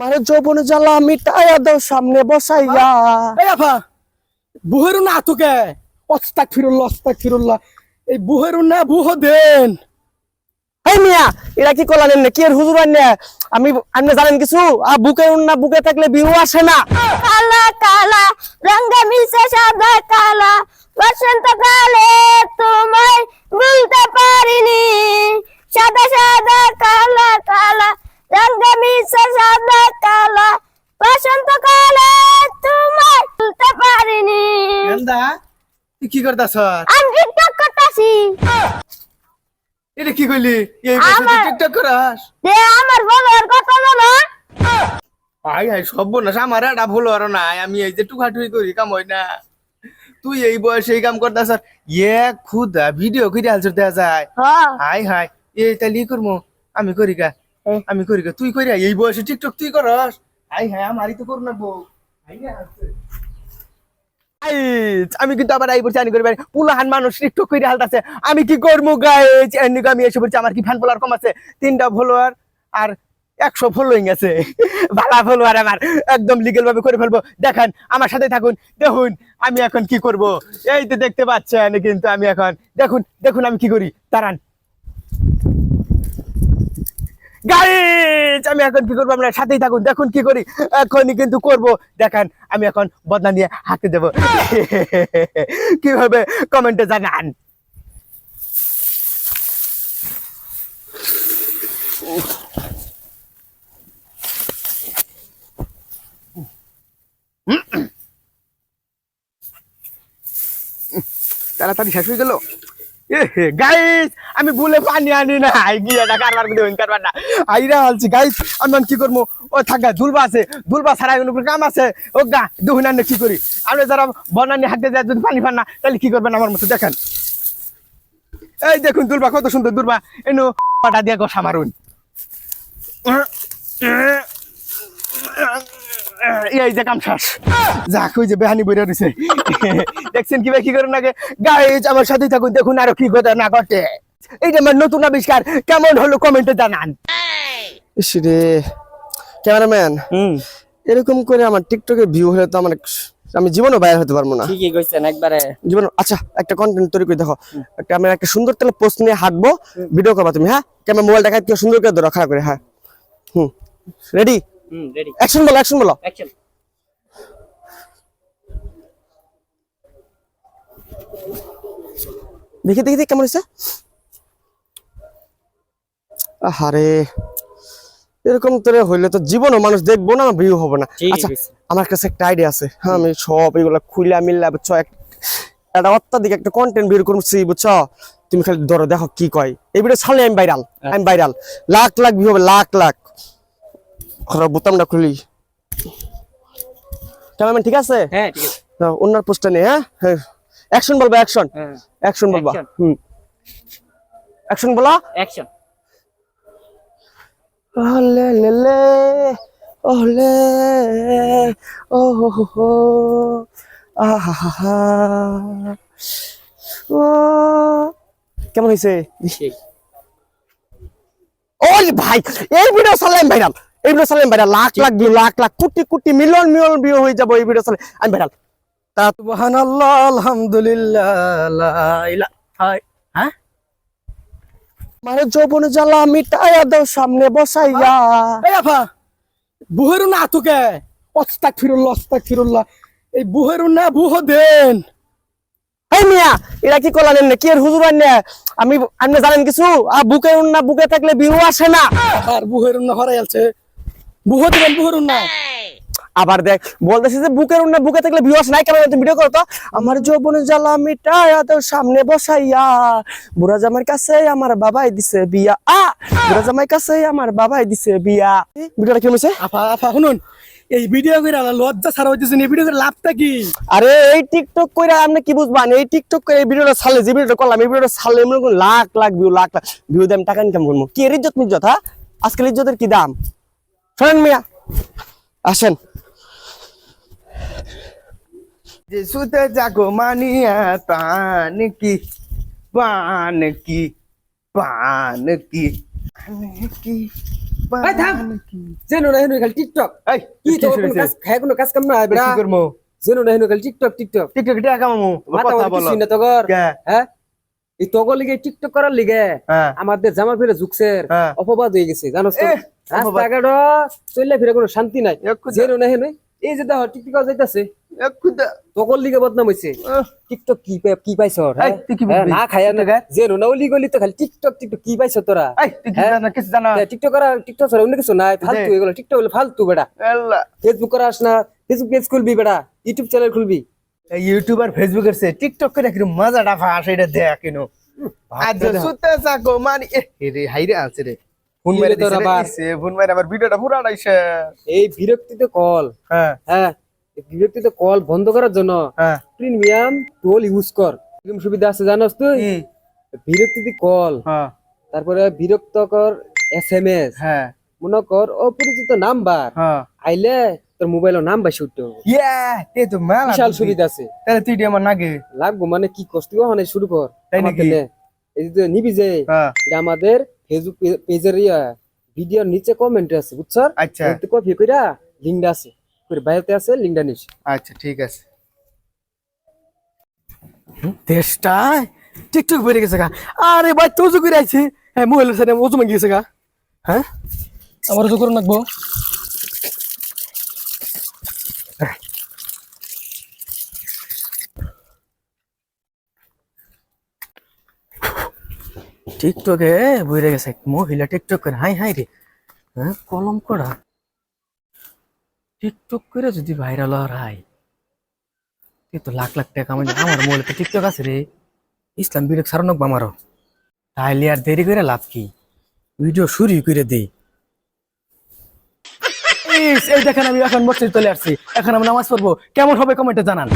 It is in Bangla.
মানে যৌবন জ্বালা মিটাইয়া দাও সামনে বসাইয়া। বুহেরু না তোকে? অস্তাক ফিরুল্লাহ অস্তাক ফিরুল্লাহ এই বুহেরু না বুহ দেন। এই মিয়া এরা কি করলেন না কি এর হুজুর আন্নে আমি আপনি জানেন কিছু? আর বুকে না বুকে থাকলে বিহু আসে না। কালা কালা রঙে মিশে সাদা কালা। বসন্তকালে তোমায় ভুলতে পারিনি। সাদা সাদা কালা কালা রঙে মিশে সাদা কালা তোমায় ভুলতে পারিনি। গেন্দা তুই কি করতাছ আমি টিকটক করতেছি এটা কি কইলি এই টিকটক করাস। দে আমার বলার কথা বলো। আই হাই সব বলস আমার এটা ভুল আর নাই। আমি এই যে টুকাটুকি করি কাম হয় না। তুই এই বয়সে এই কাম আর ইয়ে খুদা ভিডিও করে আলছ দেয়া যায়। হ্যাঁ হাই হাই এই তাহলে ই করব আমি করি গা এ। আমি করি তুই করি এই বয়সে টিকটক তুই করস? হাই হাই আমারই তো করু না বউ আমি কিন্তু আবার এই বলছি আনি করি পুলাহান মানুষ টিকটক করে হালতাছে। আমি কি করব গাইজ এন্ডিকে আমি এসে বলছি আমার কি ফ্যান ফলোয়ার কম আছে? তিনটা ফলোয়ার আর একশো ফলোইং আছে। ভালো ফলোয়ার আমার। একদম লিগেল ভাবে করে ফেলব। দেখেন আমার সাথে থাকুন দেখুন আমি এখন কি করব? এই তো দেখতে পাচ্ছেন কিন্তু আমি এখন। দেখুন দেখুন আমি কি করি। দাঁড়ান। গাইজ আমি এখন কি করব? আপনার সাথেই থাকুন, দেখুন কি করি। এখনই কিন্তু করব। দেখেন, আমি এখন বদনা নিয়ে হাঁকতে দেবো কীভাবে কমেন্টে জানান? তাড়াতাড়ি শেষ হয়ে গেল? গাইস আমি ভুলে পানি আনি না। গিয়ে না কারবার করে হইন, কারবার না। আইরা হালছি গাইস আমি কি করব ও থাকা দুলবা আছে। দুলবা ছাড়া কোনো কাম আছে। ও গা, দুহুন কি করি? আপনি যারা বনানি হাঁটতে যায়, যদি পানি পান না, তাহলে কি করবেন আমার মতো? দেখেন। এই দেখুন, দুলবা কত সুন্দর দুর্বা এনো, পাটা দিয়ে গোসা মারুন। এই যে কাম শেষ। যাক ওই যে বেহানি বইরা রয়েছে দেখছেন কি কি করেন আগে? গাইজ আমার সাথে থাকুন দেখুন আরও কি কথা না ঘটে এইটা আমার নতুন আবিষ্কার কেমন হলো কমেন্টে জানান। রে ক্যামেরাম্যান এরকম করে আমার টিকটকে ভিউ হলে তো আমার আমি জীবনও বাইরে হতে পারব না। ঠিকই কইছেন একবারে। জীবন আচ্ছা একটা কন্টেন্ট তৈরি করে দেখো। একটা আমি একটা সুন্দর তাহলে পোস্ট নিয়ে হাঁটবো ভিডিও করবা তুমি হ্যাঁ? ক্যামেরা মোবাইল দেখাই কেউ সুন্দর করে ধরো খারাপ করে হ্যাঁ। হুম। রেডি হুম রেডি অ্যাকশন বলো অ্যাকশন বলো। অ্যাকশন দেখি দেখি দেখি কেমন হয়েছে? আরে এরকম তোরে হইলে তো জীবনও মানুষ দেখব না ভিউ হবে না। আচ্ছা আমার কাছে একটা আইডিয়া আছে। হ্যাঁ আমি সব এগুলা খুইলা মিল্লা বুঝছ? এক- একটা অত্যাধিক একটা কন্টেন্ট বের করছি বুঝছ তুমি খালি ধরো দেখো কি কয়। এই ভিডিও ছাড়লে আমি ভাইরাল আমি ভাইরাল লাখ লাখ ভিউ হবে লাখ লাখ। খরা বোতামটা খুলি। ক্যামেরাম্যান ঠিক আছে? হ্যাঁ ঠিক আছে। পোস্টটা নেই হ্যাঁ? হ্যাঁ। অ্যাকশন বলবা অ্যাকশন। হ্যাঁ। অ্যাকশন বলবা. হুম। অ্যাকশন বলা? অ্যাকশন। ওলে লে লে ওলে ও হো হো হো আহা ও। কেমন হয়েছে? ওই ভাই এই ভিডিও চালাম ভাইরাল। এই ভিডিও চালাম viral lakh lakh view lakh lakh crore crore million million view হয়ে যাব এই ভিডিও চালে। আমি ভাইরাল। তা সুবহানাল্লাহ আলহামদুলিল্লাহ লা ইলাহা হ্যাঁ মানে যৌবন জ্বালা মিটাইয়া দাও সামনে বসাইয়া। বুহেরু না তোকে? অস্তাক ফিরুল্লাহ অস্তাক ফিরুল্লাহ এই বুহেরু না বুহ দেন। এই মিয়া এরা কি করলেন না? কি এর হুজুর আন্নে আমি আপনি জানেন কিছু? আর বুকে না বুকে থাকলে বিহু আসে না। আর বুহেরু না হরাই আছে বুহ দেবেন বুহেরু না আবার দেখ বলতেছি যে বুকের না বুকে থাকলে বিহু আসে না কেমন তুমি ভিডিও করো তো? আমার যৌবন জ্বালা মিটাইয়া দাও সামনে বসাইয়া বুড়া জামার কাছে আমার বাবাই দিছে বিয়া। আ বুড়া জামাই কাছে আমার বাবাই দিছে বিয়া। ভিডিওটা কেমন আফা আফা শুনুন। এই ভিডিও লজ্জা ছাড়া এই ভিডিও করে লাভটা কি? আরে এই টিকটক কইরা আপনি কি বুঝবান এই টিকটক করে এই ভিডিওটা ছাড়লে যে ভিডিওটা করলাম এই ভিডিওটা ছাড়লে মনে করুন লাখ লাখ ভিউ লাখ লাখ ভিউ দাম টাকা ইনকাম করব। কি এর ইজ্জত মিজ্জত হ্যাঁ? আজকাল ইজ্জতের কি দাম? শোনেন মিয়া আসেন। যে সুতে জাগো মানিয়া পান কি পান কি পান কি কি জেনো না হেনো খালি টিকটক। এই কি তো কোনো কাজ খায় কোনো কাজ কাম না কি করব জেনো না হেনো খালি টিকটক টিকটক। টিকটক টিকা কামামু কথা বলো। কিছুই না তগর। কে? হ্যাঁ? এই টিকটক করার লিগে হ্যাঁ। আমাদের জামা ফিরে ঝুকছের হ্যাঁ। অপবাদ হয়ে গেছে জানো তো? এহ, অপবাদ। রাস্তাঘাট চললে ফিরে কোনো শান্তি নাই। জেনো না হেনো এই যে দেখো টিকটক যাইতাছে। লিগে বদনাম হইছে। টিকটক কি কি পাইছ বুঝবি? না খায়া না টিকটক, জেনো না ওলি গলি তো খালি। টিকটক টিকটক কি পাইছ তোরা? হ্যাঁ? জানা কিছু জানা? টিকটক করা টিকটক ছাড়া অন্য কিছু নাই। ফালতু দে। এগুলো টিকটক হলে ফালতু বেটা আল্লাহ ফেসবুক করা আস না। ফেসবুক পেজ খুলবি বেটা ইউটিউব চ্যানেল খুলবি। ইউটিউব আর টিকটক করে এটা দেখ কিনো। আজ ভাবতে দাও। সুতে সাকো মানি এ রে হাইরে আছে রে। ফোন মেরে তোর আবার? ফোন মেরে আবার ভিডিওটা পুরা ডাইছে এই বিরক্তিতে কল হ্যাঁ। হ্যাঁ বিরক্তিতে কল বন্ধ করার জন্য হ্যাঁ। প্রিমিয়াম টোল ইউজ কর। কীরকম সুবিধা আছে জানোস তুই? বিরক্তিতে কল তারপরে বিরক্তকর হ্যাঁ। মনে কর অপরিচিত নাম্বার আইলে তোর মোবাইলের নাম্বার তো মেলা বিশাল। সুবিধা আছে। তাহলে তুই আমার নাগে। লাগবো মানে কি কষ্ট? শুরু কর। তাই নাকি? এই যে নিবি যে আমাদের ফেসবুক পেজের ভিডিওর নিচে কমেন্ট আছে বুঝছর? আচ্ছা। কপি কইরা লিঙ্কটা আছে। করে বাইরেতে আছে লিঙ্কটা নিস আচ্ছা ঠিক আছে। দেশটা টিকটক বেড়ে গেছে গা। আরে ভাই তো করে আইছে। হ্যাঁ মোবাইল সাথে ওজু মাগিয়েছে গা। হ্যাঁ? আমার ওজু করে রাখব টিকটকে বইরে গেছে মহিলা টিকটক করে, হাই হাই রে। হ্যাঁ কলম করা। টিকটক করে যদি ভাইরাল হয়, এ তো লাখ লাখ টাকা মানে আমার মোবাইলে টিকটক আছে রে। ইসলাম বিবেক সারানক আমারও তাইলে আর দেরি করে লাভ কি? ভিডিও শুরু করে দেই এই দেখেন আমি এখন মসজিদ চলে আসছি। এখন আমি নামাজ পড়ব। কেমন হবে কমেন্টে জানান।